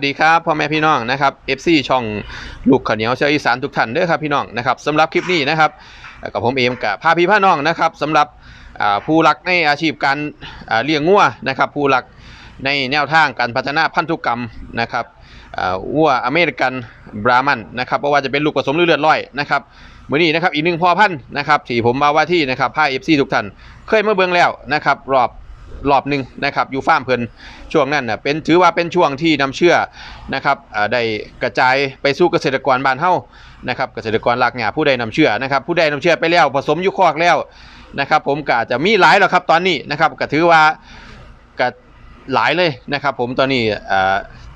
วัสดีครับพ่อแม่พี่น้องนะครับ FC ช่องลูกข้วเหนียวชาวอีสานทุกท่านเด้อครับพี่น้องนะครับสำหรับคลิปนี้นะครับกับผมเอมกับพาพี่พาน้องนะครับสำหรับผู้รักในอาชีพการเลี้ยงงัวนะครับ ผู้รักในแนวทางการพัฒนาพันธุกรรมนะครับวัวอเมริกันบรามันนะครับเพราะว่าจะเป็นลูกผสมหรือเลือดร้อยนะครับมือนี้นะครับอีกหนึ่งพ่อพันธุ์นะครับที่ผมมาว่าที่นะครับพา FC ทุกท่านเคยมาเบิ่งแล้วนะครับรอบ รอบหนึ่งนะครับอยู่ฟาร์มเพิ่นช่วงนั้นน่ะเป็นถือว่าเป็นช่วงที่นำเชื่อนะครับได้กระจายไปสู่เกษตรกรบ้านเฮานะครับเกษตรกรหลักหญ้าผู้ใดนำเชื่อนะครับผู้ใดนำเชื่อไปแล้วผสมยู่คอกแล้วนะครับผมก็จะมีหลายแล้วครับตอนนี้นะครับก็ถือว่าก็หลายเลยนะครับ ผมตอนนี้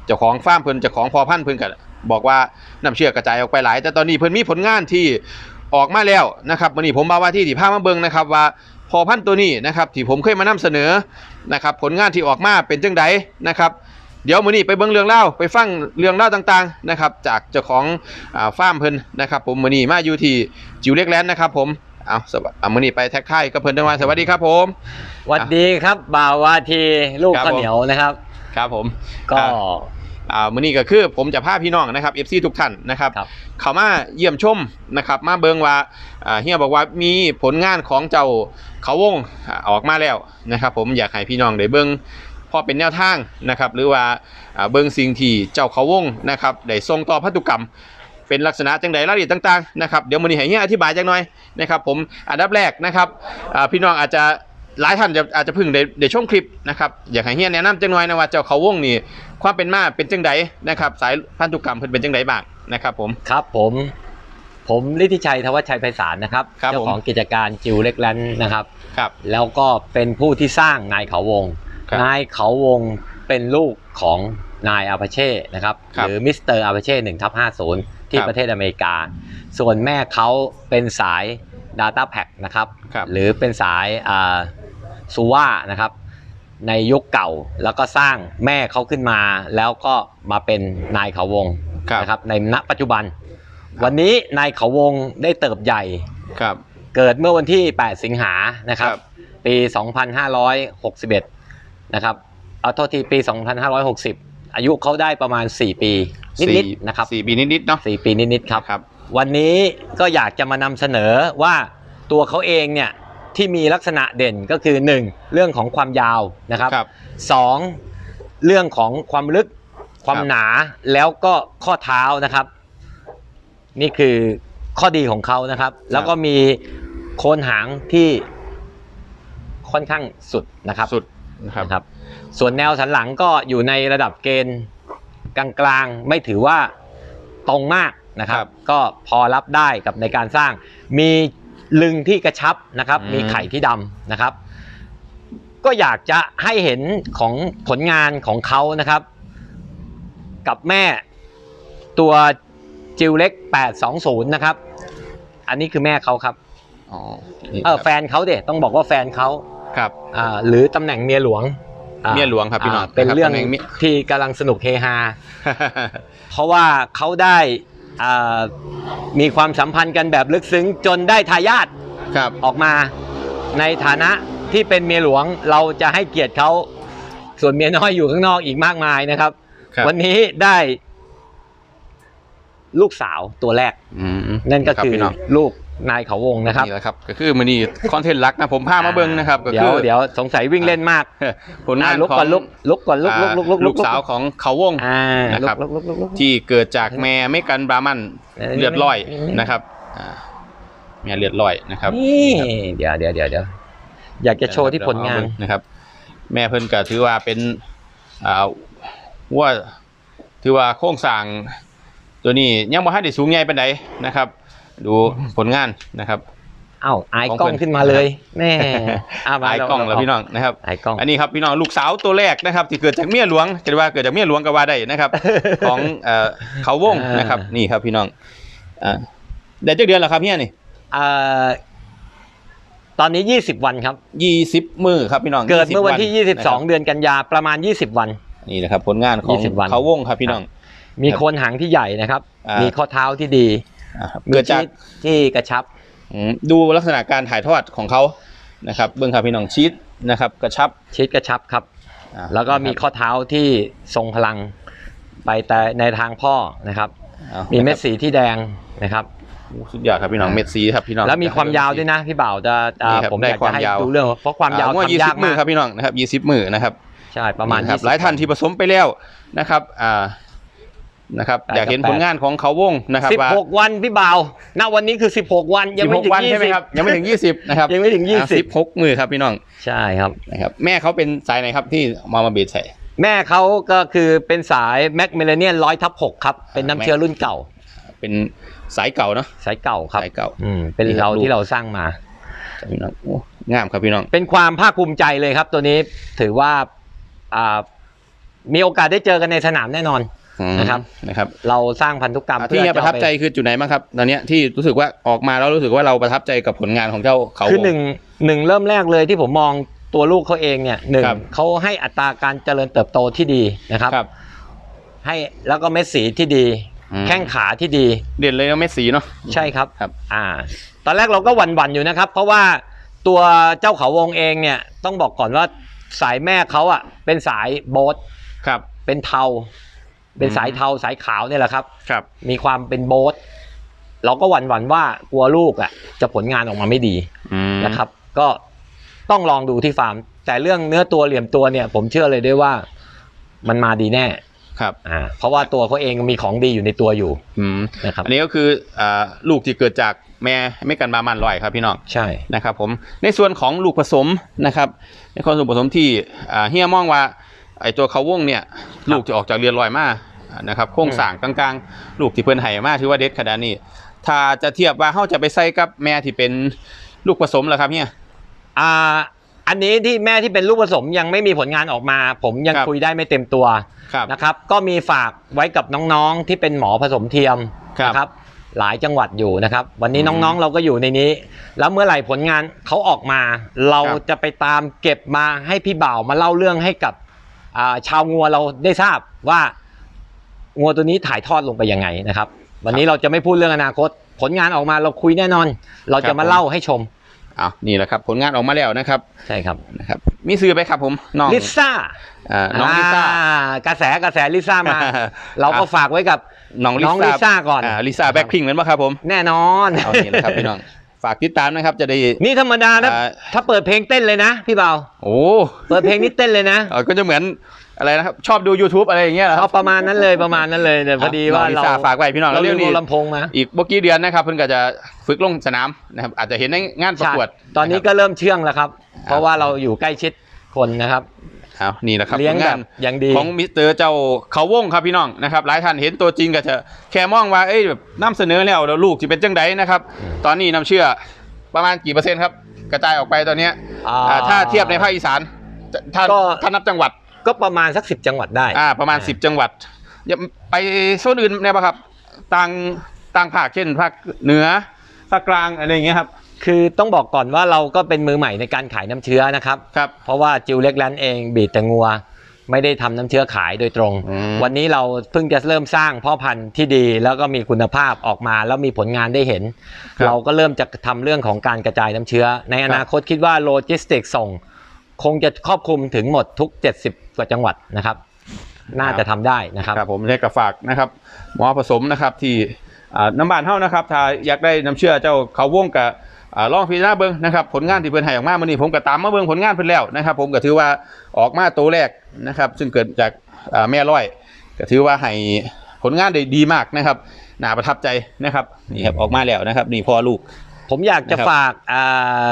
เจ้าของฟาร์มเพิ่นเจ้าของพอพันธุ์เพิ่นก็บอกว่านำเชื่อกระจายออกไปหลาย แต่ตอนนี้เพิ่นมีผลงานที่ออกมาแล้วนะครับวันนี้ผมมาว่าที่ที่พามาเบิ่งนะครับว่า อพันธุ์ตัวนี้นะครับที่ผมเคยมานำเสนอนะครับผลงานที่ออกมาเป็นจังไดนะครับเดี๋ยวมื้อนี้ไปเบิ่งเรื่องเล่าวไปฟังเรื่องเล่าวต่างๆนะครับจากเจ้าของอ่าฟาร์มเพิ่นนะครับผมมื้อนี้มาอยู่ที่จิ๋วเล็กแลนด์นะครับผมเอาสวัสดีอ่ามื้อนี้ไปแท็กทายกับเพิ่นด้วยว่าสวัสดีครับผมหวัดดีครับบ่าววาทีลูกครับข้าวเหนียวนะครับ ครับผมก็ อ่าอ่ามื้อนี้ก็คือผมจะพาพี่น้องนะครับ FC ทุกท่านนะครับ ครับ เข้ามาเยี่ยมชมนะครับ มาเบิ่งว่าอ่าเฮียบอกว่ามีผลงานของเจ้าเขาวงอ่าออกมาแล้วนะครับ ผมอยากให้พี่น้องได้เบิ่งพอเป็นแนวทางนะครับ หรือว่าอ่าเบิ่งสิ่งที่เจ้าเขาวงนะครับได้ส่งต่อพันธุกรรม เป็นลักษณะจังใดรายละเอียดต่างๆนะครับเดี๋ยวมื้อนี้ให้เฮียอธิบายจักหน่อยนะครับ ผมอันดับแรกนะครับอ่าพี่น้องอาจจะ หลายท่านจะอาจจะเพิ่งได้ได้ชมคลิปนะครับอยากให้เฮียแนะนำจังหน่อยนะว่าเจ้าเขาวงนี่ความเป็นมาเป็นจังใดนะครับ สายพันธุกรรมเพิ่นเป็นจังใดบ้างนะครับ ผมครับผม ผมฤทธิชัยทวัชชัยไพศาลนะครับครับเจ้าของกิจการจิวเล็กแลนด์นะครับ ครับ แล้วก็เป็นผู้ที่สร้างนายเขาวง ครับนายเขาวงเป็นลูกของนายอาพาเช่นะครับครับหรือมิสเตอร์อาพาเช่หนึ่งทับห้าศูนย์ที่ครับ ประเทศอเมริกา ส่วนแม่เขาเป็นสาย Data Pack นะครับ ครับ หรือเป็นสาย ซูว่านะครับ ในยุคเก่าแล้วก็สร้างแม่เขาขึ้นมาแล้วก็มาเป็นนายเขาวงครับ นะครับ ในณปัจจุบัน วันนี้นายเขาวงได้เติบใหญ่ ครับ เกิดเมื่อวันที่ 8 สิงหานะครับ ครับ ปี 2561 นะครับ เอาโทษทีปี 2560 อายุเขาได้ประมาณ 4 ปีนิดสี่ๆนะครับสี่ปีนิดๆเนาะ4ปีนิดๆครับ ครับ วันนี้ก็อยากจะมานำเสนอว่าตัวเขาเองเนี่ย ที่มีลักษณะเด่นก็คือ 1. เรื่องของความยาวนะครับครับสองเรื่องของความลึกความครับหนาแล้วก็ข้อเท้านะครับ นี่คือข้อดีของเขานะครับ แล้วก็มีโคนหางที่ค่อนข้างสุดนะครับสุดนะครับนะครับส่วนแนวสันหลังก็อยู่ในระดับเกณฑ์กลางๆไม่ถือว่าตรงมากนะครับครับก็พอรับได้กับในการสร้างมี ลึงที่กระชับนะครับอืมมีไข่ที่ดำนะครับ ก็อยากจะให้เห็นของผลงานของเขานะครับ กับแม่ตัวจิวเล็ก 820 นะครับ อันนี้คือแม่เขาครับอ๋อนี่เออครับแฟนเขาเด็ต้องบอกว่าแฟนเขาครับอ่าหรือตำแหน่งเมียหลวงอ่าเมียหลวงครับพี่น้องาเป็นนะครับเรื่องตำแหน่งเมียที่กำลังสนุกเฮฮาเพราะว่าเขาได้อ่า มีความสัมพันธ์กันแบบลึกซึ้งจนได้ทายาทครับออกมาในฐานะที่เป็นเมียหลวงเราจะให้เกียรติเขาส่วนเมียน้อยอยู่ข้างนอกอีกมากมายนะครับครับวันนี้ได้ลูกสาวตัวแรกอืมนั่นก็รับคือพี่น้องลูก นายเขาวงนะครับนี่แหละครับก็คือมันนี่คอนเทนต์ลักนะผมพามาเบิ่งนะครับก็เดี๋ยคืวอเดี๋ยวสงสัยวิ่งเล่นมากผลงานอะลุกของก่อนลุกลุกก่อนลุกลุกลุกลุกลูกสาวของเขาวง อ่านะครับ ลุกลุกลุกลุกลุก ที่เกิดจากแม่ไม่กันบรามันเออเลือดร้อยนี่นี่นะครับอ่าแม่เลือดร้อยนะครับ นี่เดี๋ยวเดี๋ยวเดี๋ยวเดี๋ยวอยากจะโชว์ที่ผลงาน นะครับ แม่เพิ่นก็ถือว่าเป็นอ่าว่าถือว่าโครงสร้างตัวนี้ยังบ่ทันได้สูงใหญ่ปานใดนะครับ ดูผลงานนะครับเอ้าอายของกล้องเพิ่นขึ้นมาเลยแม่ะมาอายกล้องแล้วพี่น้องนะครับอายกล้องอันนี้ครับพี่น้องลูกสาวตัวแรกนะครับที่เกิดจากเมียหลวงจะว่าเกิดจากเมียหลวงก็ว่าได้นะครับ ของเอ่อเขาวงนะครับนี่ครับพี่น้องอ่าได้จักเดือนแล้วครับเฮียนี่เอ่อตอนนี้ 20 วันครับยี่สิบมือครับพี่น้อง เกิดเมื่อวันที่ะครับ22 เดือนกันยาประมาณ 20 วัน นี่นะครับผลงานของ20วันเขาวงครับพี่น้อง มีครับโคนหางที่ใหญ่นะครับอ่ามีมีข้อเท้าที่ดีอ่าครับมี เกิดจากชีสที่กระชับอืมดูลักษณะการถ่ายทอดของเขานะครับเบื้องครับพี่น้องชีสนะครับ กระชับชีสกระชับครับอ่าแล้วก็มีนะครับข้อเท้าที่ทรงพลังไปแต่ในทางพ่อนะครับเอามีเม็ดนะครับสีที่แดงนะครับโอ้สุดยอดครับพี่น้องเม็ดสีครับพี่น้องแล้วมีความยาวด้วยนะพี่บ่าวจะอ่านี่ครับผมได้อยากควาจะมให้ยาวดูเรื่องเพราะความยาวอ่งวดยี่ทำสิยาบกมือมากครับพี่น้องนะครับยี่สิบมือนะครับใช่ประมาณนี่ครับ20หลายท่านที่ผสมไปแล้วนะครับอ่า นะครับได้อยากเห็นครับผลงานของเขาวงนะครับสิบว่าหกวันพี่บ่าวณวันนี้คือสิบหกวันยังสิบไม่หกถึงวันยี่ใช่ไหมสิบครับยังไม่ถึงยี่สิบนะครับยังไม่ถึงยี่สิบสิบหกมือครับพี่น้องใช่ครับนะครับ แม่เขาเป็นสายไหนครับที่มามาเบียดใส่แม่เขาก็คือเป็นสายแม็กเมลเนียนร้อยทับหกครับ เป็นน้ำเชื้อรุ่นเก่า เป็นสายเก่าเนาะสายเก่าครับสายเก่าอืมเป็นนี่ครับเราลูกที่เราสร้างมาครับพี่น้องโอ้งามครับพี่น้อง เป็นความภาคภูมิใจเลยครับ ตัวนี้ถือว่าอ่ามีโอกาสได้เจอกันในสนามแน่นอนอืม นะครับนะครับ เราสร้างพันธุกรรมอะที่เนี่ยประทับใจคือจุดไหนบ้างครับ ตอนเนี้ยที่รู้สึกว่าออกมาแล้วรู้สึกว่าเราประทับใจกับผลงานของเจ้าเขาคือหนึ่งหนึ่งเริ่มแรกเลยที่ผมมองตัวลูกเขาเองเนี่ยหนึ่งครับเขาให้อัตราการเจริญเติบโตที่ดีนะครับครับให้แล้วก็เม็ดสีที่ดีอืมแข้งขาที่ดี เด่นเลยนะเม็ดสีเนาะใช่ครับครับ อ่า ตอนแรกเราก็หวั่นๆอยู่นะครับ เพราะว่าตัวเจ้าเขาวงเองเนี่ยต้องบอกก่อนว่าสายแม่เขาอะเป็นสายโบ๊ทครับเป็นเทา เป็นสายเทาสายขาวเนี่ยแหละครับ ครับ มีความเป็นโบ๊ทเราก็หวั่นๆว่ากลัวลูกอะ จะผลงานออกมาไม่ดีอืมนะครับ ก็ต้องลองดูที่ฟาร์ม แต่เรื่องเนื้อตัวเหลี่ยมตัวเนี่ย ผมเชื่อเลยด้วยว่ามันมาดีแน่ครับ อ่า เพราะว่าตัวเขาเองมีของดีอยู่ในตัวอยู่ อืม นะครับ อันนี้ก็คืออ่าลูกที่เกิดจากแม่ไม่กันบามันลอยครับพี่น้อง ใช่ นะครับผม ในส่วนของลูกผสมนะครับ ในความลูกผสมที่อ่าเฮียมองว่า ไอตัวเขาวงเนี่ยลูกจะออกจากเรือนลอยมาอ่านะครับโครงสร้างกลางๆ ลูกที่เพิ่นให้มาถือว่าเด็ดขนาดนี้ ถ้าจะเทียบว่าเขาจะไปใส่กับแม่ที่เป็นลูกผสมแล้วครับเฮียอ่าอันนี้ที่แม่ที่เป็นลูกผสมยังไม่มีผลงานออกมา ผมยังครับคุยได้ไม่เต็มตัวครับนะครับ ก็มีฝากไว้กับน้องๆที่เป็นหมอผสมเทียมครับนะครับ หลายจังหวัดอยู่นะครับ วันนี้อืมน้องๆเราก็อยู่ในนี้ แล้วเมื่อไหร่ผลงานเขาออกมา เราครับจะไปตามเก็บมาให้พี่บ่าวมาเล่าเรื่องให้กับอ่า ชาวงัวเราได้ทราบว่างัวตัวนี้ถ่ายทอดลงไปยังไงนะครับ วันนี้เราจะไม่พูดเรื่องอนาคต ผลงานออกมาเราคุยแน่นอน เราจะมาเล่าให้ชมอ้าวนี่แหละครับ ผลงานออกมาแล้วนะครับ ใช่ครับนะครับ มีซื้อไปครับผมน้องลิซ่าอ่าน้องลิซ่ากระแสกระแสลิซ่ามา เราก็ฝากไว้กับน้องลิน้องลิซ่าก่อนอ่าลิซ่าแบ็คพิงเหมือนป่ะครับผม แน่นอนเอานี่แหละครับพี่น้อง ฝากติดตามนะครับจะได้ นี่ธรรมดานะอ่า ถ้าเปิดเพลงเต้นเลยนะ พี่เบาโอ้เปิดเพลงนี้เต้นเลยนะ เออก็จะเหมือนอะไรนะครับชอบดู YouTube อะไรอย่างเงี้ยเหรอคเอารับประมาณนั้นเลยประมาณนั้นเลยเนี่ยพอดีว่าน้งลิเราซ่ฝากไว้พี่น้องเราแล้วเรีเรื่ยอกงนี้ลำโพงมาอีกเมื่อกี้เดือนนะครับเพิ่นก็จะฝึกลงสนามนะครับอาจจะเห็นในงานประกวดใช่ตอนนี้ก็เริ่มเชื่องแล้วครับ เพราะว่าเราอยู่ใกล้ชิดคนนะครับ เอานี่แหละครับเลี้ยงผลแบงานบอย่างดีของมิสเตอร์เจ้าเขาวงครับพี่น้องนะครับหลายท่านเห็นตัวจริงก็จะแค่มองว่าเอ้ยแบบนำเสนอแล้วแล้วลูกจะเป็นจังไดนะครับอืมตอนนี้น้ำเชื่อประมาณกี่เปอร์เซ็นต์ครับ กระจายออกไปตอนเนี้ยอ่าอ่าถ้าเทียบในภาคอีสานถ้าก็ถ้านับจังหวัดก็ประมาณสักสิบจังหวัดได้อ่าประมาณอ่า10จังหวัดอย่าไปโซนอื่นได้ปะครับต่างต่างภาคเช่นภาคเหนือภาคกลางอะไรอย่างเงี้ยครับ คือต้องบอกก่อนว่าเราก็เป็นมือใหม่ในการขายน้ำเชื้อนะครับ ครับ เพราะว่าจิวเล็กแลนด์เองบีดแต่งัว ไม่ได้ทำน้ำเชื้อขายโดยตรง อืม วันนี้เราเพิ่งจะเริ่มสร้างพ่อพันธุ์ที่ดีแล้วก็มีคุณภาพออกมาแล้วมีผลงานได้เห็น ครับเราก็เริ่มจะทำเรื่องของการกระจายน้ำเชื้อ ในอนาคตคิดว่าโลจิสติกส่ง คงจะครอบคลุมถึงหมดทุก 70 กว่าจังหวัดนะครับ น่าจะทำได้นะครับ ครับผมเรียกกระฝากนะครับหมอผสมนะครับที่อ่าน้ำบานเท่านะครับถ้าอยากได้น้ำเชื่อเจ้าเขาวงกับอ่า ลองพิจารณาเบิ้งนะครับผลงานที่เพิ่นให้ออกมามื่อนี้ผมก็ตามมาเบิ้งผลงานเพิ่นแล้วนะครับผมก็ถือว่าออกมาตัวแรกนะครับ ซึ่งเกิดจากอ่าแม่ร้อย ก็ถือว่าให้ผลงานได้ดีมากนะครับน่าประทับใจนะครับนี่ครับออกมาแล้วนะครับ นี่พ่อลูกผมอยากจะนะครับฝากอ่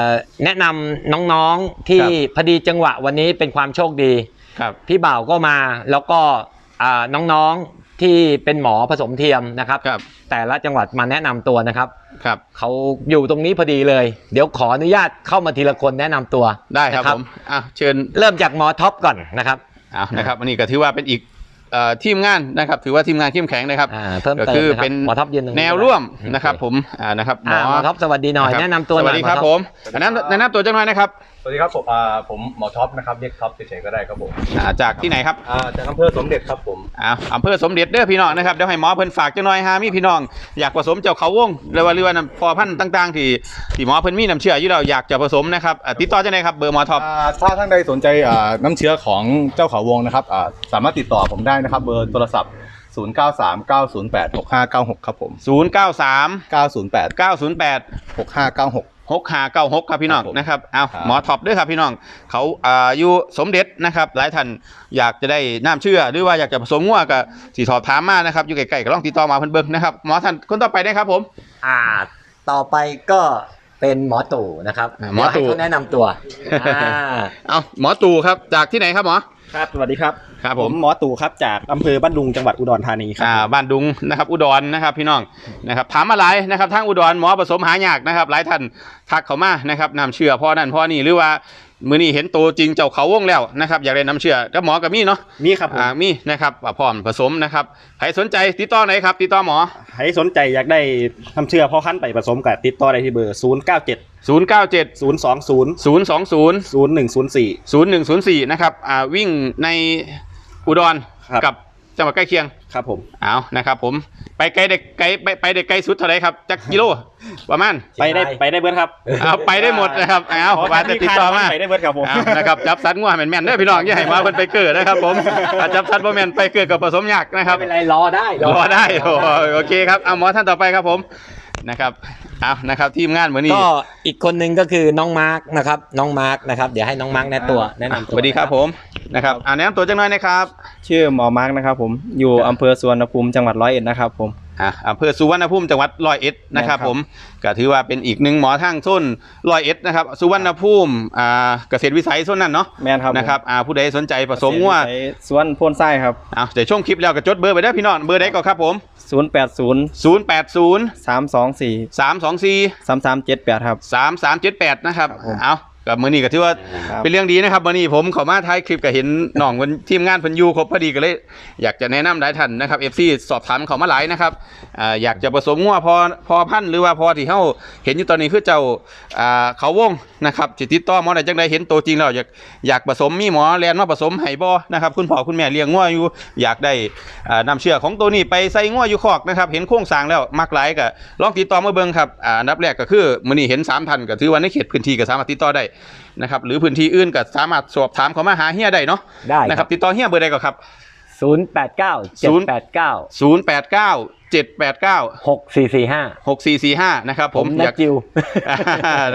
าแนะนำน้องๆที่ครับพอดีจังหวะวันนี้เป็นความโชคดีครับพี่บ่าวก็มาแล้วก็อ่าน้องๆ ที่เป็นหมอผสมเทียมนะครับ ครับ แต่ละจังหวัดมาแนะนำตัวนะครับ ครับ เขาอยู่ตรงนี้พอดีเลย เดี๋ยวขออนุญาตเข้ามาทีละคนแนะนำตัวได้ครับนะผมอะเชิญเริ่มจากหมอท็อปก่อนนะครับอะนะครับอันนี้ก็ถือว่าเป็นอีกเอ่อ ทีมงานนะครับ ถือว่าทีมงานเข้มแข็งนะครับอ่าเพิ่มก็เติมคือนะครับเป็นหมอท็อปยืนตรงนี้แนวร่วมก็ได้นะครับโอเผมอ่านะครับหมอ่าอหมอท็อปสวัสดีหน่อยะครับแนะนำตัวหสน่วัอยสดีครับหผอมแนะนำแนะนำตัวจังหน่อยนะครับสวัสดีครับผมอ่าผมหมอท็อปนะครับเรียกท็อปเฉยๆก็ได้ครับผมอ่าจากที่ไหนครับอ่าจากอำเภอสมเด็จครับผมอ่าอำเภอสมเด็จเด้อพี่น้องนะครับเดี๋ยวให้หมอเพิ่นฝากจังหน่อยฮามีพี่น้องอยากผสมเจ้าเขาวงหรือว่าหรือว่าพอพันธุ์ต่าง ๆ ที่ที่หมอเพิ่นมีน้ำเชื่ออยู่แล้วอยากจะผสมนะครับอ่าติดต่อจังไดครับเบอร์หมอท็อปอ่าถ้าท่านใดสนใจอ่าน้ำเชื้อของเจ้าเขาวงนะครับอ่าสามารถติดต่อผมได้นะครับ เบอร์โทรศัพท์ศูนย์เก้าสามเก้าศูนย์แปดหกห้าเก้าหกครับผมศูนย์เก้าสามเก้าศูนย์แปดเก้าศูนย์แปดหกห้าเก้าหกหกหาเก้าหกครับพี่น้องครับผมนะครับเอาครับ หมอท็อปด้วยครับพี่น้องเขาอ่าอยู่สมเด็จนะครับ หลายท่านอยากจะได้น้ำเชื่อ หรือว่าอยากจะผสมงัวกับสีสอบถามมานะครับอยู่ใกล้ๆก็ลองติดต่อมาเพิ่นเบิ่งนะครับหมอท่านคนต่อไปได้ครับผม อ่า ต่อไปก็เป็นหมอตู่นะครับอ่าหมอตู่ เดี๋ยวให้เขาแนะนำตัว อ่า เอาหมอตู่ครับจากที่ไหนครับหมอ ครับสวัสดีครับครับผมหมอตู่ครับจากอำเภอบ้านดุงจังหวัดอุดรธานีครัอ่าบ้านดุงนะครับอุดรนะครับพี่น้องนะครับถามมาหลายนะครับทางอุดรหมอผสมหายากนะครับหลายท่านทักเขามานะครับน้ำเชื่อพ่อนั่นพ่อนี่หรือว่า มื้อนี้เห็นตัวจริงเจ้าเขาวงแล้วนะครับอยากได้น้ำเชื่อก็หมอกับมีเนาะนี่ครับผมอ่ามีนะครับอ่าพร้อมผสมนะครับใครสนใจติดต่อไหนครับติดต่อหมอ ใครสนใจอยากได้ทำเชื่อพ่อขั้นไปผสมกับติดต่อได้ที่เบอร์ 0 9 7 0 9 7 0 2 0 0 2 0 0 1 0 4 0 1 0 4นะครับอ่าวิ่งในอุดรครับ กับ จังหวัดใกล้เคียงครับผมเอานะครับผมไปไกลเด็กไกลไปไปเด็กไกลสุดเท่าไหรครับจักกิโลประมาณไปได้ไปได้เบิร์ดครับเอาไปได้หมดนะครับเอาขอว่าจะติดต่อมาไปได้เบิร์ดครับผมเอานะครับจับสัตว์งัวแม่นๆเด้อพี่น้องอย่าให้มาเพิ่นไปเกิดนะครับผมถ้าจับสัตว์บ่แม่นไปเกิดกับผสมยากนะครับไม่เป็นไรรอได้รอได้โอ้โอเคครับเอาหมอท่านต่อไปครับผมนะครับ เอานะครับทีมงานเหมือนนี้ก็อีกคนหนึ่งก็คือน้องมาร์กนะครับ น้องมาร์กนะครับ เดี๋ยวให้น้องมาร์กแนะตัวแนะนำสตัววัสดีครับผมนะครับอ่าแนะนำตัวจังหน่อยนะครับ ชื่อหมอมาร์กนะครับ ผมอยู่อำเภอสุวรรณภูมิจังหวัดร้อยเอ็ดนะครับผมอ่าอำเภอสุวรรณภูมิจังหวัดร้อยเอ็ดนะครับครับผมก็ถือว่าเป็นอีกหนึ่งหมอทางส้นร้อยเอ็ดนะครับสุวรรณภูมิอ่าเกษตรวิสัยส้นนั้นเนาะแม่นครับผมนะครับอ่าผู้ใดสนใจผสมงัวใช้สวนโพ่นไส้ครับเอาเดี๋ยวช่วงคลิปแล้วก็จดเบอร์ไปได้อพี่น้องเบอร์ใดก็ครับผม 0 8 0 0 8 0 3 2 4 3 2 4 3 3 7 8ครับ 3 3 7 8 นะครับ ครับผม เอา กับมือนี้ก็ถือว่าครับ เป็นเรื่องดีนะครับวันนี้ผมเขอมาท้ายคลิปก็เห็นน้องคนทีมงานเพันอยูครบพอดีก็เลย อยากจะแนะนำหลายท่านนะครับเอฟซีสอบถามเขามาหลายนะครับอ่าอยากจะผสมงัวพอพอพันธุ์หรือว่าพอที่เขาเห็นอยู่ตอนนี้คือเจ้าอ่าเขาวงนะครับจิติดต่อหมอได้จังใดเห็นตัวจริงแล้วอยากอยากผสมมีหมอแลนมาผสมไห้บ่นะครับคุณพ่อคุณแม่เลี้ยงงัวอยู่ อยากได้อ่านำเชื่อของตัวนี้ไปใส่งัวอยู่คอกนะครับเห็นโครงสร้างแล้วมักหลายก็ลองติดต่อมาเบิ่งครับอ่าอันดับแรกก็คือมื้อนี้เห็นสามท่านก็ถือว่าในเขตพื้นที่ก็สามารถติดต่อได้นะครับหรือพื้นที่อื่นก็สามารถสอบถามเขามาหาเฮียได้เนาะได้นะคครัรับบติดต่อเฮียเบอร์ใดก็ครับ ศูนย์แปดเก้าเจ็ดแปดเก้า089 789 หกสี่สี่ห้า6445นะครับผมนัอยากดจิว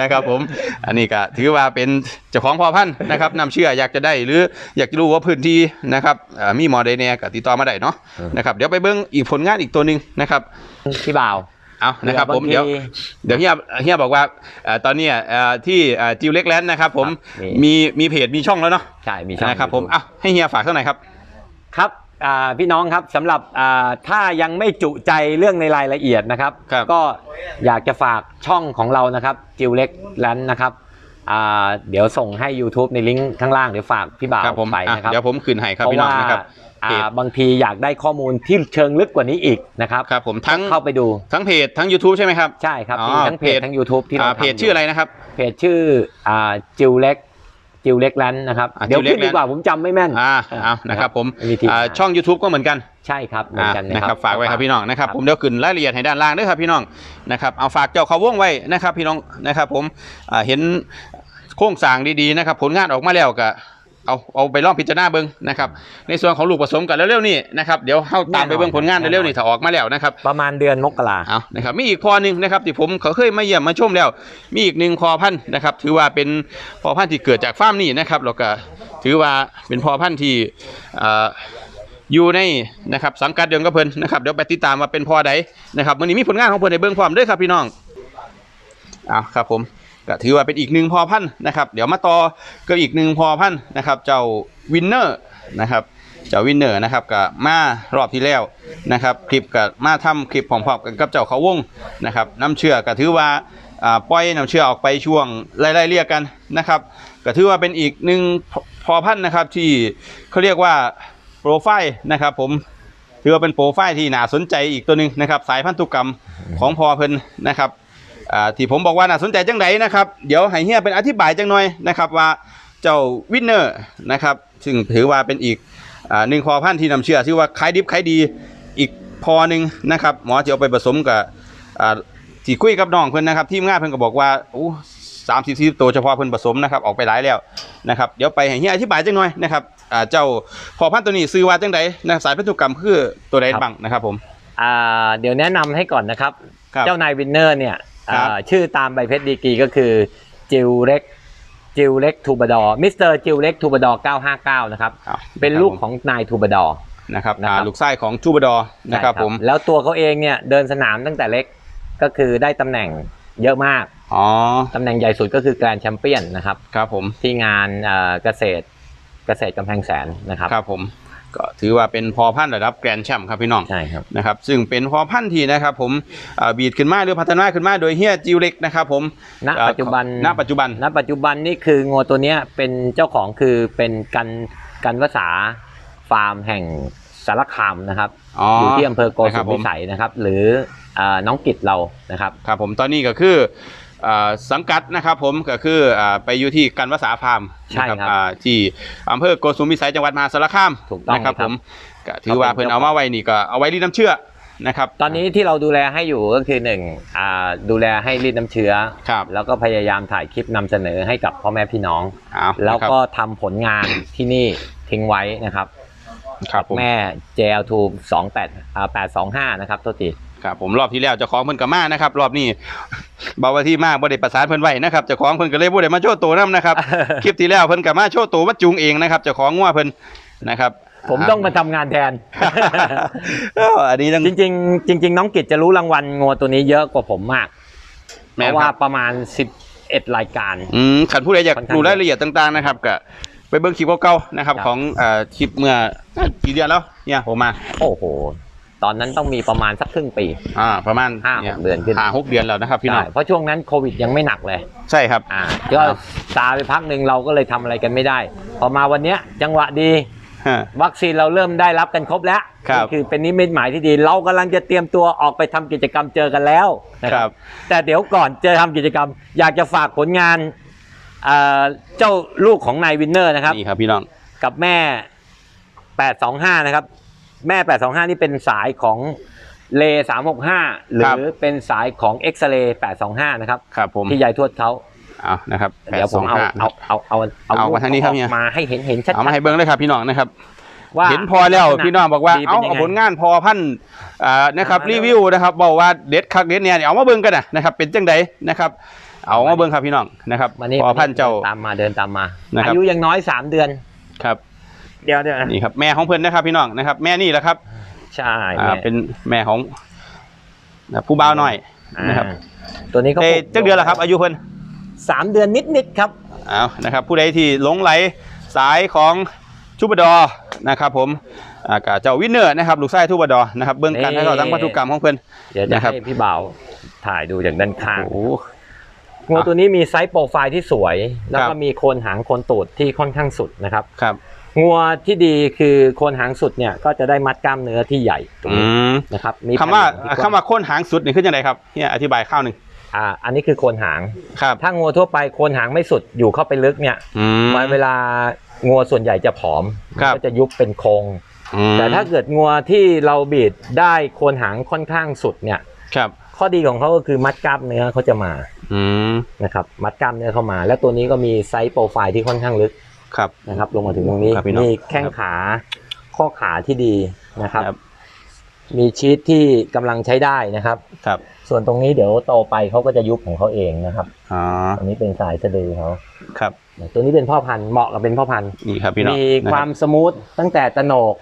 นะครับผมอันนี้ก็ถือว่าเป็นเจ้าของพอพันธุ์นะครับนำเชื่ออยากจะได้หรืออยากจะรู้ว่าพื้นที่นะครับอ่ามีหมอใดแน่ก็ติดต่อมาได้เนาะอืมนะครับเดี๋ยวไปเบิ้งอีกผลงานอีกตัวหนึ่งนะครับ พี่บ่าว เอานะครับผมเดี๋เดี๋ยยววเดี๋ยวเฮียเฮียบอกว่าเอ่อตอนเนี้ยเอ่อที่เอ่อจิวเล็กแลนด์นะครับ ผมครับมีมีเพจมีช่องแล้วเนาะใช่มีช่องนะครับผม YouTube อะให้เฮียฝากเท่าไหร่ครับ ครับอ่าพี่น้องครับสำหรับอ่าถ้ายังไม่จุใจเรื่องในรายละเอียดนะครับครับ ก็อยากจะฝากช่องของเรานะครับจิวเล็กแลนนะครับอ่าเดี๋ยวส่งให้ YouTube ในลิงก์ข้างล่างเดี๋ยวฝากพี่บ่าวครับผมไปอะนะครับเดี๋ยวผมคืนให้ครับเพราะพี่น้องว่านะครับอ่าเพจ บางทีอยากได้ข้อมูลที่เชิงลึกกว่านี้อีกนะครับครับผมทั้งเข้าไปดูทั้งเพจทั้ง YouTube ใช่ไหมครับใช่ครับอ๋อมีทั้งเพจเพจทั้ง YouTube ที่เราอ่าทำเพจชื่ออะไรนะครับเพจชื่ออ่าจิวเล็กจิวเล็กแลนนะครับอ่าเดี๋ยวจิวเล็กขึ้นดีกว่าผมจำไม่แม่นอ่าเอานะครับผมมีทีมอ่างานช่อง YouTube ก็เหมือนกันใช่ครับเหมือนกันอ่านะนะคครัรับบฝากไว้ครับพี่น้องนะครับครับผมเดี๋ยวขึ้นรายละเอียดให้ด้านล่างด้วยครับพี่น้องนะครับเอาฝากเจ้าเขาวงไว้นะครับพี่น้องนะครับผมอ่าเห็นโครงสร้างดีๆนะครับผลงานออกมาแล้วก็ เอาเอาไปลองพิจารณาเบิ้งนะครับในส่วนของลูกผสมกันเร็วๆนี่นะครับเดี๋ยวเข้าตามไปเบิ้งผลงานเร็วๆนี่ถ้าออกมาแล้วนะครับประมาณเดือนมกราเอานะครับมีอีกพอหนึ่งนะครับที่ผมเขาเคยมาเยี่ยมมาชมแล้ว มีอีกหนึ่งพอพันธุ์นะครับถือว่าเป็นพอพันธุ์ที่เกิดจากฟาร์มนี่นะครับแล้วก็ถือว่าเป็นพอพันธุ์ที่อ่าอยู่ในนะครับสังกัดเดียวกับเพิ่นนะครับเดี๋ยวไปติดตามว่าเป็นพอใดนะครับวันนี้มีผลงานของเพิ่นในเบื้องความด้วยครับพี่น้องเอาครับผม ก็ถือว่าเป็นอีกหนึ่งพอพันนะครับ เดี๋ยวมาต่อก็อีกหนึ่งพอพันนะครับ เจ้าวินเนอร์นะครับเจ้าวินเนอร์นะครับกับมารอบที่แล้วนะครับ คลิปกับมาทำคลิปพร้อมๆกันกับเจ้าเขาวงนะครับน้ำเชื่อก็ถือว่าปล่อยน้ำเชื่อออกไปช่วงไล่ๆเรียกกันนะครับก็ถือว่าเป็นอีกหนึ่งพอพันนะครับที่เขาเรียกว่าโปรไฟล์นะครับ ผมถือว่าเป็นโปรไฟล์ที่น่าสนใจอีกตัวหนึ่งนะครับ สายพันธุกรรมของพอเพิ่นนะครับ อ่าที่ผมบอกว่าน่าสนใจจังไดนะครับ เดี๋ยวให้เฮียเป็นอธิบายจังหน่อยนะครับว่าเจ้าวินเนอร์นะครับซึ่งถือว่าเป็นอีกอ่าหนึ่งพอพันธุ์ที่นำเชื่อที่ว่าขายดิบขายดีอีกพอหนึ่งนะครับหมอจะเอาไปผสมกับอ่าที่คุยกับน้องเพิ่นนะครับทีมงานเพิ่นก็บอกว่าโอ้สามสิบสี่ตัวเฉพาะเพิ่นผสมนะครับออกไปหลายแล้วนะครับเดี๋ยวไปให้เฮียอธิบายจังหน่อยนะครับอ่าเจ้าพอพันธุ์ตัวนี้ซื้อว่าจังไดนะสายพันธุกรรมคือตัวใดบ้างนะครับผมอ่าเดี๋ยวแนะนำให้ก่อนนะครับครับ เจ้านายวินเนอร์เนี่ยครับอ่า ชื่อตามใบเพชรดีกรีก็คือจิวเล็กจิวเล็กทูบดอร์มิสเตอร์จิวเล็กทูบดอร์959 นะครับอ้าวเป็นลูกของนายทูบดอร์นะครับนะครับอ่าลูกไส้ของทูบดอร์นะครับผม แล้วตัวเขาเองเนี่ยเดินสนามตั้งแต่เล็กก็คือได้ตำแหน่งเยอะมากอ๋อตำแหน่งใหญ่สุดก็คือแกรนด์แชมเปี้ยนนะครับ ครับผม ที่งานเอ่อเกษตรเกษตรกำแพงแสนนะครับ ครับผม ก็ถือว่าเป็นพอพันธุ์ระดับแกรนด์แชมป์ครับพี่น้องใช่ครับนะครับซึ่งเป็นพอพันธุ์ที่นะครับผมอ่าบีดขึ้นมาหรือพัฒนาขึ้นมาโดยเฮียจิวเล็กนะครับผมณอ่าปัจจุบันณปัจจุบันณปัจจุบันนี่คืองัวตัวเนี้ยเป็นเจ้าของคือเป็นกันกันวสาฟาร์มแห่งสารคามนะครับอ๋อออยู่ที่อำเภอโกนะคสุรับมผมพิสัยนะครับ หรืออ่าน้องกิจเรานะครับครับผมตอนนี้ก็คืออ่า สังกัดนะครับผมก็คืออ่าไปอยู่ที่กันวสาฟาร์มใช่ครับนะอ่าที่อำเภอโกสุมพิสัยจังหวัดมหาสารคามถูกต้องนะครับครับผมก็ถือว่าเพิ่นเอามาไว้นี่ก็เอาไว้รีดน้ำเชื่อนะครับตอนนี้ที่เราดูแลให้อยู่ก็คือหนึ่งอ่าดูแลให้รีดน้ำเชื้อครับแล้วก็พยายามถ่ายคลิปนำเสนอให้กับพ่อแม่พี่น้องเอาแล้วนะครับก็ทำผลงานที่นี่ทิ้งไว้นะครับครับผมแม่ JL2 28อ่า825 นะครับตัวที ครับผมรอบที่แล้วเจ้าของเพิ่นก็มานะครับ รอบนี้เบาว่าที่มากบ่ได้ประสานเพิ่นไว้นะครับเจ้าของเพิ่นก็เลยบ่ได้มาโชว์ตัวนํนะครับ คลิปที่แล้วเพิ่นก็มาโชว์ตัวมาจูงเองนะครับเจ้าของงัวเพิ่นนะครับ ผมต้องมาทำงานแทนเอออันนี้ต้องจริงๆ จริง ๆ น้องกิจจะรู้รางวัลงัวตัวนี้เยอะกว่าผมมาก เพแม่นราะคว่ารับประมาณ 11 รายการ อืมขันผู้ใดอยากค่อนข้าง ดูรายละเอียดต่างๆนะครับก็ไปเบิ่งคลิปเก่าๆนะครับครับของเอ่อคลิปเมื่อกี่เดือนแล้วเนี่ยผมมา โอ้โห ตอนนั้นต้องมีประมาณสักครึ่งปี อ่าประมาณห้าหกเดือนขึ้นห้าหกเดือนแล้วนะครับพี่น้องใช่เพราะช่วงนั้นโควิดยังไม่หนักเลย ใช่ครับอ่าก็ตาไปพักหนึ่งเราก็เลยทำอะไรกันไม่ได้ พอมาวันเนี้ยจังหวะดีฮะวัคซีนเราเริ่มได้รับกันครบแล้วครับนี่คือเป็นนิมิตหมายที่ดี เรากำลังจะเตรียมตัวออกไปทำกิจกรรมเจอกันแล้วนะคครัรับบแต่เดี๋ยวก่อนจะทำกิจกรรม อยากจะฝากผลงานเอ่อเจ้าลูกของนายวินเนอร์นะครับนี่ครับพี่น้องกับแม่825นะครับ แม่ 825 นี่เป็นสายของเล365 หรือเป็นสายของเอ็กซเรย์825 นะครับ ครับผมที่ยายทวดเขาเอานะครับเดี๋ยวผมเอา825 เอาเอาเอาเอามาทางนี้ครับเนี่ย มาให้เห็นเห็นชัดๆเอามาให้เบิ้งเลยครับพี่น้องนะครับ ว่าเห็นพอแล้วลักษณะพี่น้องบอกว่าดีเอาป็นยังเอาไงผลงานพอพันธุ์อ่านะครับเอามารีวิวนะครับบอกว่าเด็ดคักเด็ดเนี่ยเอามาเบิ้งกันนะนะครับเป็นจังไดนะครับเอามาเบิ้งครับพี่น้องนะครับมานี่พอพันธุ์เจ้า ตามมาเดินตามมานะครับ อายุยังน้อย 3 เดือน ครับ เดี๋ยวเดี๋ยวนะนี่ครับแม่ของเพิ่นนะครับพี่น้องนะครับ แม่นี่แหละครับใช่อ่าแม่เป็นแม่ของนะผู้บ่าวน้อยอ่านะครับตัวนี้ก็เอ้ยจักเดือนละครับ อายุเพิ่นสามเดือนนิดๆครับเอานะครับ ผู้ใดที่หลงไหลสายของทูบดอร์นะครับ ผมอ่ากบเจ้าวินเนอร์นะครับลูกไส้ทูบดอร์นะครับเบื้องการให้เราทั้งพันธุกรรมของเพิ่นเดี๋ยวจะนะครับ ให้พี่บ่าวถ่ายดูจากด้านข้างโอ้โหงูตัวนี้มีไซส์โปรไฟล์ที่สวย แล้วคก็รับมีโคนหางโคนตูดที่ค่อนข้างสุดนะครับ ครับ งัวที่ดีคือโคนหางสุดเนี่ยก็จะได้มัดกล้ามเนื้อที่ใหญ่ตรงอืนี้มนะครับมีคำว่าแผ่นหลังที่กคำว่าโค่นหางสุดนี่คือยังไงครับเฮียอธิบายข้าวหนึ่งอ่าอันนี้คือโคนหาง ครับถ้างัวทั่วไปโคนหางไม่สุดอยู่เข้าไปลึกเนี่ยอืม มันเวลางัวส่วนใหญ่จะผอมครับ ก็จะยุบเป็นโครง อืมแต่ถ้าเกิดงัวที่เราบีดได้โคนหางค่อนข้างสุดเนี่ย ครับข้อดีของเขาก็คือมัดกล้ามเนื้อเขาจะมาอืมนะครับ มัดกล้ามเนื้อเข้ามา แล้วตัวนี้ก็มีไซส์โปรไฟล์ที่ค่อนข้างลึก ครับนะครับ ลงมาถึงตรงนี้ครับพี่น้องมีแข้งขาข้อขาที่ดีนะครับครับมีชีสที่กำลังใช้ได้นะครับ ครับส่วนตรงนี้เดี๋ยวโตไปเขาก็จะยุบของเขาเองนะครับ อ๋ออันนี้เป็นสายสะดือเขาครับตัวนี้เป็นพ่อพันธุ์เหมาะกับเป็นพ่อพันธุ์ นี่ครับพี่น้องมีนะครัวาบมสมูทตั้งแต่ตะโหนก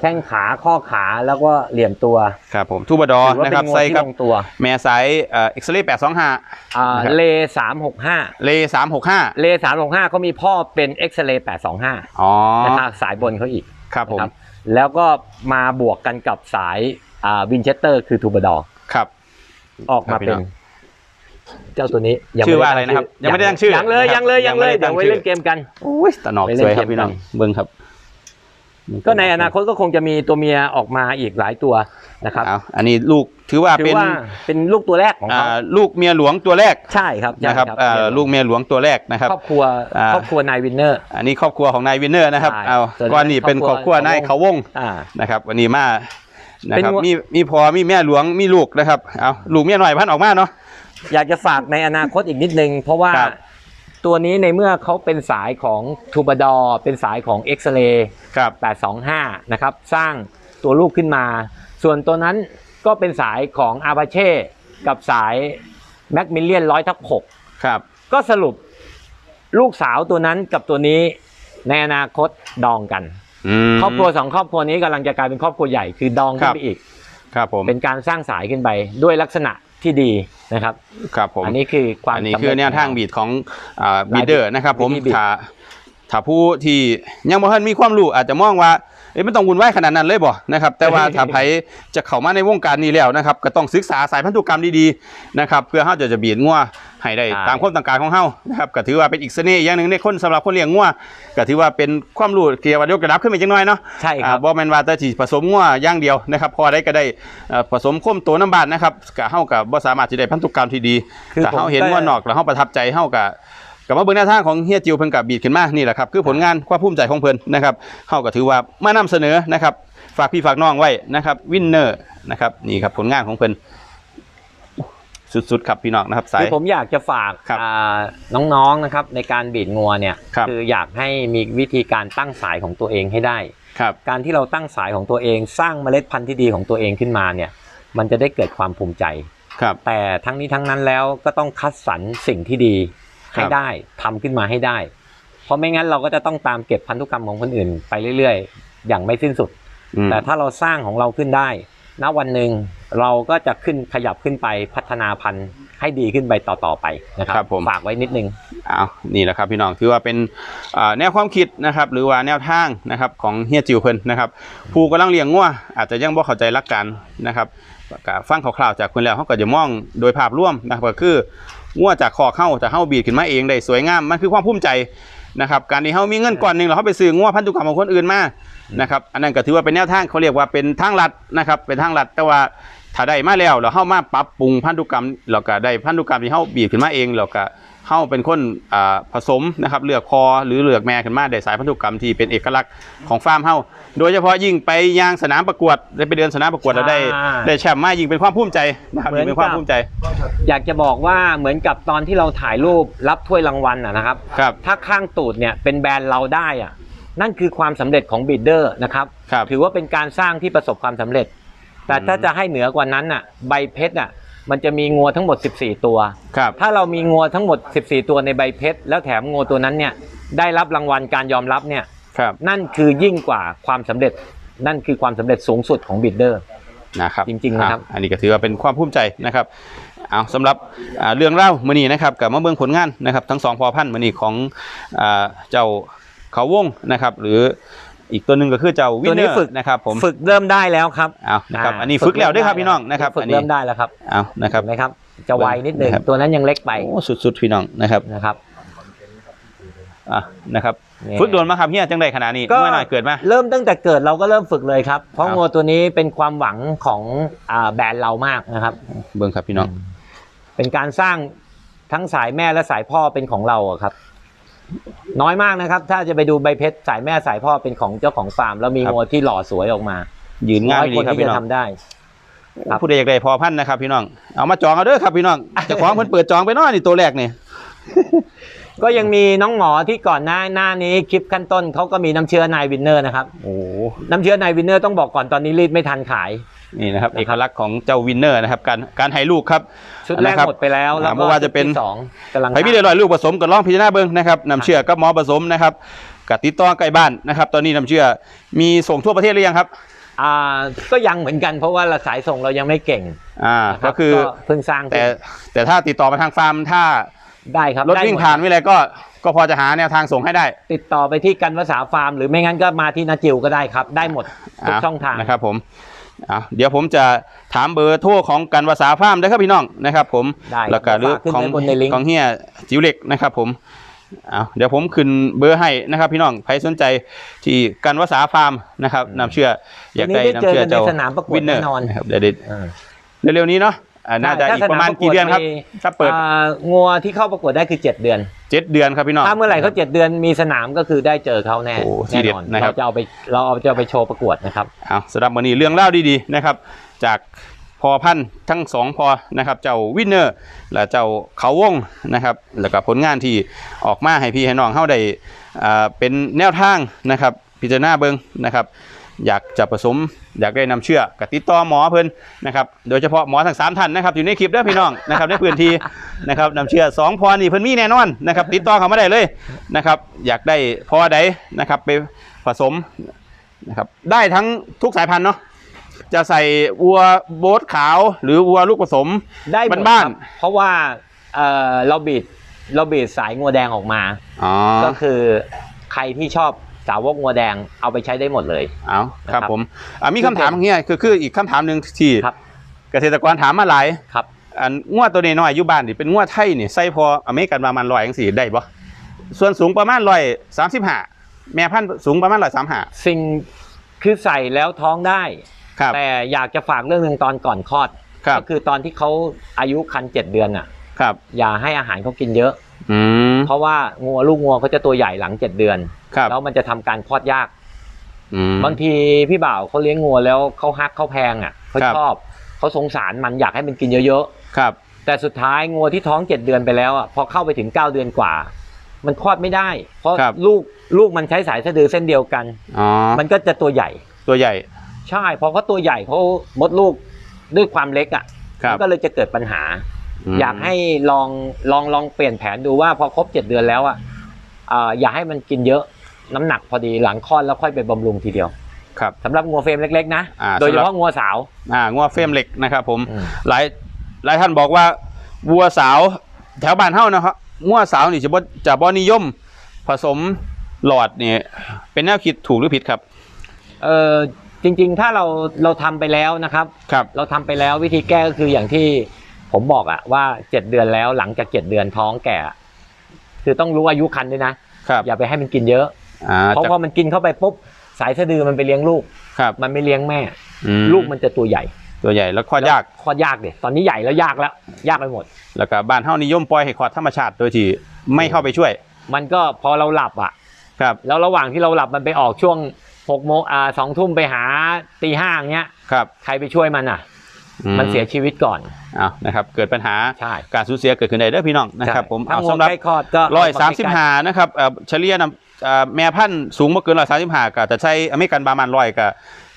แข้งขาข้อขาแล้วก็เหลี่ยมตัว ครับผมทูบดอถือว่านะเป็ครับนงัวใส่ที่กับลงตัว แม่สายเอ่อ็กซ์เรย์แปดสองห้า อ่านะครับ เลสามหกห้าเลสามหกห้าเลสามหกห้าเขามีพ่อเป็นเอ็กซเรย์แปดสองห้าอ๋อนะครับสายบนเขาอีกครับผมนะครับแล้วก็มาบวกกันกับสายอ่าวินเชสเตอร์คือทูบดอร์ครับ ออกมาครับพี่เป็นน้องเจ้าตัวนี้ยังชื่อม่ด้ว่าอะไรนะครับยังไม่ได้ตั้งชื่อยังเลยนะครับยังเลยยังเลยยังไม่ได้เดี๋ยวไว้ตั้งชื่อ เล่นเกมกัน อุ้ยตะหนอกไปเล่นสวยครับเกมพี่น้องกัน เบิ้งครับ ก็ในอนาคตก็คงจะมีตัวเมียออกมาอีกหลายตัวนะครับเอาอันนี้ลูกถือว่าถืเป็อนว่าเป็นลูกตัวแรกของอ่าเขาลูกเมียหลวงตัวแรกใช่ครับใช่นะครับอ่าลูกเมียหลวงตัวแรกนะครับครอบครัวอ่าครอบครัวนายวินเนอร์ อันนี้ครอบครัวของนายวินเนอร์นะครับใช่เอาส่วนก่อนนี้เป็นคครรออบบคครัรัววนายเขาวงอ่านะครับวันนี้มานะครับเป็นวัวมีมีพ่อมีแม่หลวงมีลูกนะครับเอาลูกเมียหน่อยพันออกมาเนาะอยากจะฝากในอนาคตอีกนิดนึง เพราะว่าครับ ตัวนี้ในเมื่อเขาเป็นสายของทูบาดอเป็นสายของเอ็กซเรย์ครับ825 นะครับ สร้างตัวลูกขึ้นมา ส่วนตัวนั้นก็เป็นสายของอา a าเช่กับสายแม็กมิเลียนร้อยทับหกครับ ก็สรุปลูกสาวตัวนั้นกับตัวนี้ในอนาคตดองกันอืมครอบครัวสองครอบครัวนี้กำลังจะกลายเป็นครอบครัวใหญ่คือดองขึ้ครันบไปอีก ครับผมเป็นการสร้างสายขึ้นไปด้วยลักษณะ ที่ดีนะครับ ครับผมอันนี้คือความอันนี้สำคือเร็จแนวทางขอบีดของอ่าลายบีเดอร์นะครับ ผมวิธีบีดถ้าถ้าผู้ที่ยังบ่ทันมีความรู้อาจจะมองว่าเอ๊ะไม่ต้องวุ่นวายขนาดนั้นเลยบ่นะครับ แต่ว่าถ้าไผจะเข้ามาในวงการนี้แล้วนะครับ ก็ต้องศึกษาสายพันธุกรรมดีๆนะครับ เพื่อเฮาจะจะบีดงัว ให้ได้ตามความต้องการของเฮานะครับก็ถือว่าเป็นอีกเสน่ห์อย่างหนึ่งในคนสำหรับคนเลี้ยงงัวก็ถือว่าเป็นความรู้เกี่ยวกับยกระดับขึ้นไปจังน้อยเนาะใช่คอ่ารับบ่แม่นว่าแต่สิผสมงัวอย่างเดียวนะครับพอได้ก็ได้เอ่อผสมโคมโตน้ำบานนะครับก็เฮาก็บ่สามารถสิได้พันธุกรรมที่ดีคือถ้าผมเฮาเห็นก็งัวนอกแล้วเฮาประทับใจเฮาก็ก็มาเบิ่งแนวทางของเฮียจิวเพิ่นก็บีดขึ้นมานี่แหละครับคือผลงานความภูมิใจของเพิ่นนะครับเฮาก็ถือว่ามานำเสนอนะครับฝากพี่ฝากน้องไว้นะครับวินเนอร์นะครับนี่ครับผลงานของเพิ่น สุดๆครับพี่น้องนะครับสาคืยอผมอยากจะฝากครับอ่าน้องๆนะครับในการบีดงัวเนี่ยครับ ออยากให้มีวิธีการตั้งสายของตัวเองให้ได้ ครับ การที่เราตั้งสายของตัวเองสร้างเมล็ดพันธุ์ที่ดีของตัวเองขึ้นมาเนี่ยมันจะได้เกิดความภูมิใจ ครับ แต่ทั้งนี้ทั้งนั้นแล้วก็ต้องคัดสรรสิ่งที่ดีครับให้ได้ทำขึ้นมาให้ได้ เพราะไม่งั้นเราก็จะต้องตามเก็บพันธุกรรมของคนอื่นไปเรื่อยๆ อย่างไม่สิ้นสุด อืมแต่ถ้าเราสร้างของเราขึ้นได้ ณวันหนึ่งเราก็จะขึ้นขยับขึ้นไปพัฒนาพันธุ์ให้ดีขึ้นไปต่อๆไปนะครับครับผมฝากไว้นิดนึงเอานี่แหละครับพี่น้องถือว่าเป็นอ่าแนวความคิดนะครับ หรือว่าแนวทางนะครับของเฮียจิวเพิ่นนะครับผู้กำลังเลี้ยงงัวอาจจะยังบ่เข้าใจหลักการนะครับก็ฟังคร่าวๆจากเพิ่นแล้วเขาก็จะมองโดยภาพรวมนะครับก็คืองัวจากคอเข้าจะเข้าบีดขึ้นมาเองได้สวยงามมันคือความภูมิใจ นะครับการที่เฮามีเงินก่อนหนึ่งเราเขาไปซื้องัวพันธุกรรมของคนอื่นมานะครับอันนั้นก็ถือว่าเป็นแนวทางเขาเรียกว่าเป็นทางลัดนะครับเป็นทางลัดแต่ว่าถ้าได้มาแล้วเราเข้ามาปรับปรุงพันธุกรรมเราก็ได้พันธุกรรมที่เฮาบีบขึ้นมาเองเราก็ เฮาเป็นคนอ่าผสมนะครับเลือกคอหรือเลือกแม่ขึ้นมาได้สายพันธุกรรมที่เป็นเอกลักษณ์ของฟาร์มเฮาโดยเฉพาะยิ่งไปยางสนามประกวดได้ไปเดินสนามประกวดแล้วได้อ่าได้แชมป์มายิ่งเป็นความภูมิใจนะครับเหมือนยิ่งเป็นความกับภูมิใจ อยากจะบอกว่าเหมือนกับตอนที่เราถ่ายรูปรับถ้วยรางวัลนะนะครับครับ ถ้าข้างตูดเนี่ยเป็นแบรนด์เราได้อะนั่นคือความสำเร็จของบีดเดอร์นะครับครับถือว่าเป็นการสร้างที่ประสบความสำเร็จ แต่อืมถ้าจะให้เหนือกว่านั้นน่ะใบเพชรน่ะ มันจะมีงัวทั้งหมด 14 ตัว ครับ ถ้าเรามีงัวทั้งหมด 14 ตัวในใบเพชร แล้วแถมงัวตัวนั้นเนี่ยได้รับรางวัลการยอมรับเนี่ย ครับ นั่นคือยิ่งกว่าความสำเร็จ นั่นคือความสำเร็จสูงสุดของบีดเดอร์ นะครับจริงๆนะครับ อ่อันนี้ก็ถือว่าเป็นความภูมิใจนะครับเอาสำหรับอ่าเรื่องเล่ามื้อนี้นะครับกับมาเบิ่งผลงานนะครับ ทั้งสองพอพันธุ์มื้อนี้ของอ่าเจ้าเขาวงนะครับ หรือ อีกตัวหนึ่งก็คือเจ้าวินตัวเนนี้อฝึกร์นะครับผมฝึกเริ่มได้แล้วครับเอานะครับาอันนี้ฝึกแล้วด้วยครับพี่น้องนะครับฝึอักนนี้เริ่มได้แล้วครับเอานะครับเห็นไหมครับจะไวนิดหนึ่งนะครับตัวนั้นยังเล็กไปโอ้สุดๆพี่น้องนะครับนะครับอะนะครับนี่ฝึกโดนมาครับเฮียจังไดขนาดนี้ก็เมื่อหน่อยเกิดมาเริ่มตั้งแต่เกิดเราก็เริ่มฝึกเลยครับ เพราะครับงัวตัวนี้เป็นความหวังของอ่าแบรนด์เรามากนะครับ เบิ่งครับพี่น้อง เป็นการสร้างทั้งสายแม่และสายพ่อเป็นของเราอะครับ น้อยมากนะครับ ถ้าจะไปดูใบเพชรสายแม่สายพ่อเป็นของเจ้าของฟาร์ม แล้วมีงัวที่หล่อสวยออกมายืนงามน้อยดีคนครับที่พี่จะน้องทำได้ ครับ ผู้ใดอยากได้พอพันธุ์นะครับ พี่น้องเอามาจองเอาเด้อครับพี่น้องเจ้าของเพิ่นเปิดจองไปเนาะนี่ตัวแรกนี่ ก็ยังมีน้องหมอที่ก่อนหน้าหน้านี้คลิปขั้นต้นเขาก็มีน้ำเชื้อนายวินเนอร์นะครับ โอ้น้ำเชื้อนายวินเนอร์ต้องบอกก่อนตอนนี้รีดไม่ทันขาย นี่นะครับนะครับเอกลักษณ์ของเจ้าวินเนอร์นะครับการการให้ลูกครับชุดแรกนะครับหมดไปแล้วแล้วอ่าก็ไม่ว่าจะเป็นชุดที่สองกำลังไผมีได้ร้อยลูกผสมก็ลองพิจารณาเบิ่งนะครับน้ำเชื่อกับหมอผสมนะครับกับติดต่อใกล้บ้านนะครับ ตอนนี้น้ำเชื่อมีส่งทั่วประเทศหรือยังครับอ่าก็ยังเหมือนกันเพราะว่าสายส่งเรายังไม่เก่งอ่านะรับก็คือเพิ่งสร้างแต่แต่ถ้าติดต่อมาทางฟาร์มถ้าได้ครับรถได้วิ่งหมดผ่านวิเลยก็ก็พอจะหาแนวทางส่งให้ได้ ติดต่อไปที่กันภาษาฟาร์ม หรือไม่งั้นก็มาที่นาจิวก็ได้ครับ ได้หมดทุกอะช่องทางนะครับผม อะเดี๋ยวผมจะถามเบอร์โทรของกันวาสาฟาร์มนะครับพี่น้องนะครับ ผมได้แล้วก็เรื่องฝากขึ้นของไว้บนในลิงก์ ของเฮียจิ๋วเล็กนะครับ ผมเอาเดี๋ยวผมขึ้นเบอร์ให้นะครับ พี่น้องใครสนใจที่กันวาสาฟาร์มนะครับน้ำเชื่ออยากได้วันนี้ได้น้ำเชื่อเจอกันเจ้าในสนามประกวดวินเนอร์แน่นอน นะครับเดี๋ยวเดี๋ยวอ่าเร็วๆนี้เนาะอ่า น่าจะถ้อีกประมาณสนกี่เดือนครับมีถ้าเปิดอ่างัวที่เข้าประกวดได้คือ 7 เดือนเจ็ดเดือนครับพี่น้องถ้าเมื่อไหร่เขาเจ็ดเดือนมีสนามก็คือได้เจอเขาแน่โอ้ทีแน่เด็ดนอนนะครับเราจะเอาไปเราเอาจะเอาไปโชว์ประกวดนะครับเอาสำหรับวันนี้เรื่องเล่าดีๆนะครับ จากพอพันธุ์ทั้งสองพอนะครับ เจ้าวินเนอร์และเจ้าเขาวงนะครับ แล้วก็ผลงานที่ออกมาให้พี่ให้น้องเฮาได้อ่าเป็นแนวทางนะครับ พิจารณาเบิงนะครับ อยากจะผสมอยากได้นำเชื่อกติดต่อหมอเพิ่นนะครับโดยเฉพาะหมอทั้งสามท่านนะครับอยู่ในคลิปเด้อพี่น้องนะครับในพื้นที่นะครับนำเชื่อสองพอนี่เพิ่นมีแน่นอนนะครับติดต่อเขามาได้เลยนะครับอยากได้พอใดนะครับไปผสมนะครับได้ทั้งทุกสายพันธุ์เนาะจะใส่วัวโบทขาว หรือวัวลูกผสมได้หมดบ้านๆครับเพราะว่าเอ่อเราบีดเราบีดสายงัวแดงออกมาอ๋อ ก็คือใครที่ชอบ สาวกงัวแดงเอาไปใช้ได้หมดเลย เอาครับนะครับผมอะมีคำถามอย่างเงี้ยคือคืออีกคำถามหนึ่งที่ครับ เกษตรกรถามมาหลายครับ อันงวดตัวนี้น้อยอยู่บ้านนี่เป็นงวดไทยนี่ใส่พออเมริกันประมาณร้อยจังสี่ได้บ่ส่วนสูงประมาณร้อยสามสิบห้าแม่พันธุ์สูงประมาณร้อยสามห้าสิ่งคือใส่แล้วท้องได้ ครับ แต่อยากจะฝากเรื่องหนึ่งตอนก่อนคลอด ครับ ก็คือตอนที่เขาอายุคันเจ็ดเดือนอะ ครับ อย่าให้อาหารเขากินเยอะ อืมเพราะว่างัวลูกงัวเขาจะตัวใหญ่หลังเจ็ดเดือน ครับแล้วมันจะทำการคลอดยากอืมบางทีพี่บ่าวเขาเลี้ยงงัวแล้วเขาฮักเขาแพงอะเขาครับชอบเขาสงสารมันอยากให้มันกินเยอะครับๆแต่สุดท้ายงัวที่ท้องเจ็ดเดือนไปแล้วอะพอเข้าไปถึงเก้าเดือนกว่า มันคลอดไม่ได้ เพราะครับลูกลูกมันใช้สายสะดือเส้นเดียวกันอ๋อมันก็จะตัวใหญ่ตัวใหญ่ ใช่เพราะเขาตัวใหญ่เขามดลูกด้วยความเล็กอะครับมันก็เลยจะเกิดปัญหามอยากให้ลองลองลองเปลี่ยนแผนดูว่าพอครบเจ็ดเดือนแล้วอะอ่าอย่าให้มันกินเยอะ น้ำหนักพอดีหลังคลอดแล้วค่อยไปบำรุงทีเดียวครับสำหรับงัวเฟรมเล็กๆนะอ่าโดยเฉสำหรัพาะบงัวสาวอ่างวเฟรมเหล็กนะครับผมอืมหลายหลายท่านบอกว่าวัวสาวแถวบ้านเฮานะครับงัวสาวนี่จะบ่จะบ่นิยม ผสมหลอดนี่เป็นแนวคิดถูกหรือผิดครับเออจริง ๆ ถ้าเราเราทำไปแล้วนะครับครับ เราทำไปแล้ววิธีแก้ก็คืออย่างที่ผมบอกอะว่าเจ็ดเดือนแล้วหลังจากเจ็ดเดือนท้องแก่ คือต้องรู้อายุคันด้วยนะครับอย่าไปให้มันกินเยอะ อ่าเพราะจากพอมันกินเข้าไปปุ๊บสายสะดือมันไปเลี้ยงลูก ครับ มันไม่เลี้ยงแม่ อืมลูกมันจะตัวใหญ่ตัวใหญ่แล้วคลอดยาก คลอดยากเด็ตอนนี้ใหญ่แล้วยากแล้ว ยากไปหมด แล้วก็บ้านเฮานิยมปล่อยให้คลอดธรรมชาติโดยที่ไม่เข้าไปช่วย มันก็พอเราหลับอะ ครับ แล้วระหว่างที่เราหลับมันไปออกช่วงหกโมงอ่าสองทุ่มไปหาตีห้าอย่างเงี้ย ครับใครไปช่วยมันอะ อืมันเสียชีวิตก่อนเอานะครับ เกิดปัญหาใช่ การสูญเสียเกิดขึ้นได้เด้อพี่น้องนะครับ ผมถ้าเอางัวสำหรับใกล้คลอดก็ร้อยสามเใกสิบล้ๆห้านะครับเอ่อเฉลี่ยนำเอ่อ แม่พันธุ์สูงบ่เกินร้อยสามสิบห้าก็จะใช้อเมริกันบาร์มันร้อยก็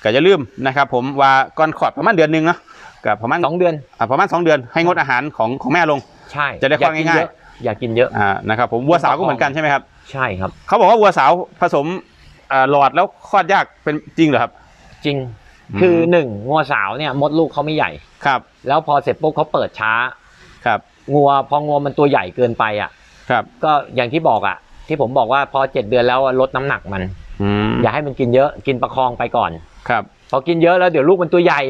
ก็จะลืมนะครับผมว่าก่อนขอดประมาณเดือนหนึงเนาะก็ประมาณสองเดือนอ่าประมาณสองเดือนให้งดอาหารของของแม่ลง ใช่จะได้คลอดอย่กินง่ายๆเยอะอย่ากินเยอะอ่านะครับผมวัวสาวก็เหมือนกันใช่ไหมครับ ใช่ครับ เขาบอกว่าวัวสาวผสมอ่าหลอดแล้วคลอดยากเป็นจริงเหรอครับ จริงอืมคือหนึ่งงัวสาวเนี่ยมดลูกเขาไม่ใหญ่ครับ แล้วพอเสร็จปุ๊บเขาเปิดช้าครับงัวพองัวมันตัวใหญ่เกินไปอะครับ ก็อย่างที่บอกอะ ที่ผมบอกว่าพอเจ็ดเดือนแล้วอะลดน้ำหนักมันอืมอย่าให้มันกินเยอะกินประคองไปก่อนครับพอกินเยอะแล้วเดี๋ยวลูกมันตัวใหญ่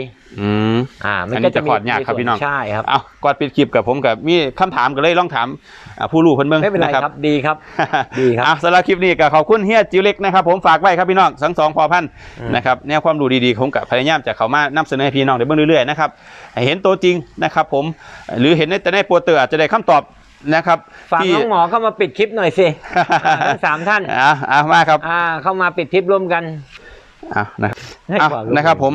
อืมอ่า มันอันนี้ก็จะมีจะคลอดยากครับมีส่วนพี่น้อง ใช่ครับ เอาก่อนปิดคลิปกับผมกับมีคำถามก็เลยลองถามอ่าผู้รู้เพิ่นเบิ่งไม่เป็นไรนะครับ ดีครับ ดีครับอะสำหรับคลิปนี้ก็ขอบคุณเฮียจิวเล็กนะครับผมฝากไว้ครับพี่น้องทั้งสองพอพันธุ์อืมนะครับแนวความรู้ดีๆผมกับพยายามจะเข้ามานำเสนอให้พี่น้องได้เบิ่งเรื่อยๆนะครับให้เห็นตัวจริงนะครับผมหรือเห็นในแต่ในโปสเตอร์อาจจะได้คำตอบ นะครับฝากที่ น้องหมอเข้ามาปิดคลิปหน่อยสิอ่าทั้งสามท่านอะอะมาครับอ่าเข้ามาปิดคลิปร่วมกัน อะนะครับให้อะความนะครับผม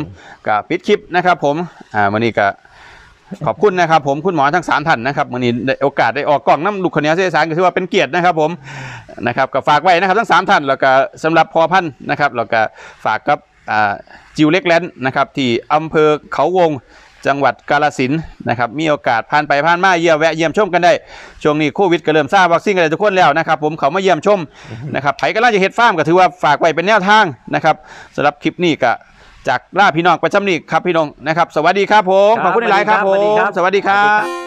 กับปิดคลิปนะครับ ผมอ่าวันนี้ก็ขอบคุณนะครับ ผมคุณหมอทั้งสามท่านนะครับวันนี้ได้โอกาสได้ออกกล่องน้ำลูกขนเหนียวเสียสารก็ถือว่าเป็นเกียรตินะครับ ผมนะครับก็ฝากไว้นะครับทั้งสามท่านแล้วก็สำหรับพอพันธุ์นะครับแล้วก็ฝากกับอ่าจิวเล็กแลนด์นะครับที่อำเภอเขาวง จังหวัดกาฬสินธุ์นะครับมีโอกาสผ่านไปผ่านมาเยี่ยมแวะเยี่ยมชมกันได้ช่วงนี้โควิดก็เริ่มซาวัคซีนกันได้ทุกคนแล้วนะครับผมเขามาเยี่ยมชมนะครับไผก็น่าจะเฮ็ดฟาร์มก็ถือว่าฝากไว้เป็นแนวทางนะครับสำหรับคลิปนี้ก็จากล่าพี่น้องประจำนี้ครับพี่น้องนะครับ สวัสดีครับผมครับขอบคุณหลายๆครับผสวัสดีมครับสวัสดีครัสวัสดีบครับ